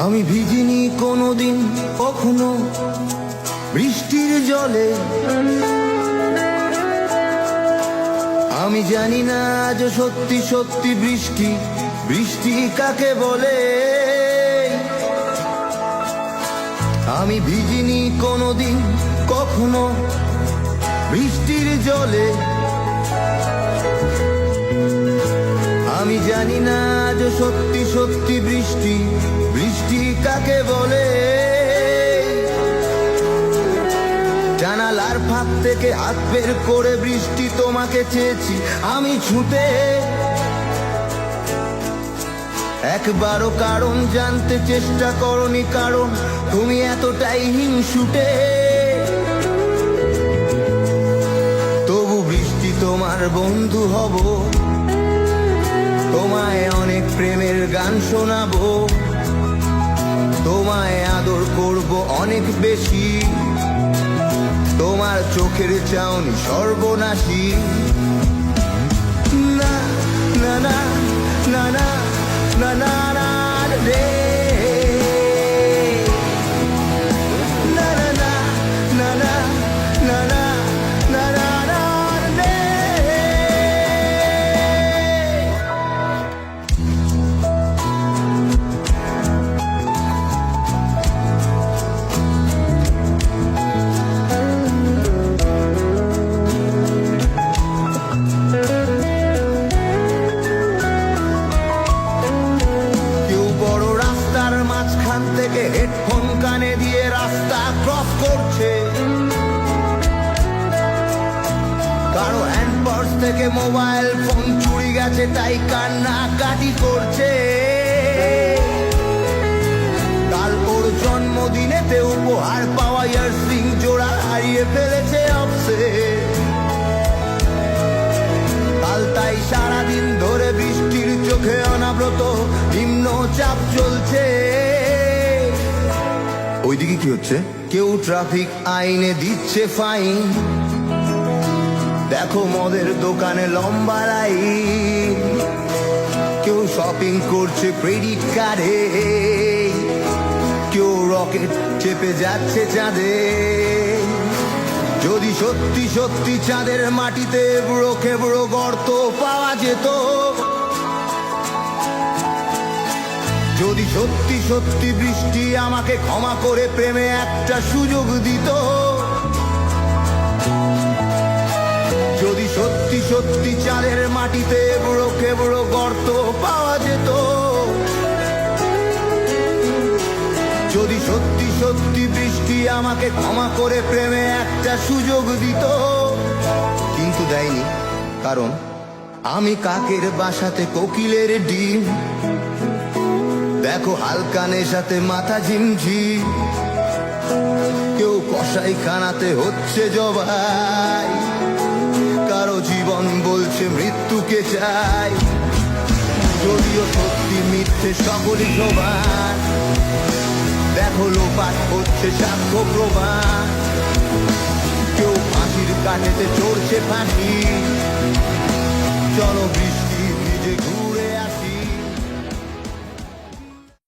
আমি ভিজিনি কোনোদিন কখনো বৃষ্টির জলে। আমি জানি না আজ সত্যি সত্যি বৃষ্টি বৃষ্টি কাকে বলে? আমি ভিজিনি কোনোদিন কখনো বৃষ্টির জলে। আমি জানি না আজ সত্যি সত্যি বৃষ্টি। বৃষ্টি কাকে বলে? জানালার ফাঁক থেকে হাত বের করে বৃষ্টি তোমাকে চেয়েছি, আমি ছুটে একবারও কারণ জানতে চেষ্টা করনি কারণ তুমি এতটাই হিংসুটে। তবু বৃষ্টি তোমার বন্ধু হব। প্রেমের গান শোনাবো। তোমায় আদর করব অনেক বেশি। তোমার চোখের চাউনি সর্বনাশী। থেকে মোবাইল ফোন চুরি গেছে তাই কান্না কাটি করছে। কাল ওর জন্মদিনেতে উপহার পাওয়া ইয়ার সিং জোড়া হারিয়ে ফেলেছে অফসে। কাল তাই সারাদিন ধরে বৃষ্টির চোখে অনাব্রত নিম্ন চাপ চলছে। ওইদিকে কি হচ্ছে? কেউ ট্রাফিক আইনে দিচ্ছে ফাইন। দেখো মদের দোকানে লম্বা লাইন। কেউ শপিং করছে ক্রেডিট কার্ডে কেউ রকেট চেপে যাচ্ছে চাঁদে। যদি সত্যি সত্যি চাঁদের মাটিতে বুড়ো খেবড়ো গর্ত পাওয়া যেত। যদি সত্যি সত্যি বৃষ্টি আমাকে ক্ষমা করে প্রেমে একটা সুযোগ দিত। সত্যি চাঁদের মাটিতে বুড়ো খেবড়ো গর্ত পাওয়া যেত। যদি সত্যি সত্যি বৃষ্টি আমাকে ক্ষমা করে প্রেমে একটা সুযোগ দিত, কিন্তু দেয়নি, কারণ আমি কাকের বাসাতে কোকিলের ডিম। দেখো হালকা নেশাতে মাথা ঝিমঝিম, কেউ কষাই খানাতে হচ্ছে জবাই। কারও জীবন বলছে, মৃত্যুকে চাই। যদিও সত্যি মিথ্যে সকলই সমান দেখো লোপাট হচ্ছে সাক্ষ্য প্রমাণ। কেউ ফাঁসির কাঠেতে চড়ছে ফাঁসি, চলো বৃষ্টি ভিজে ঘুম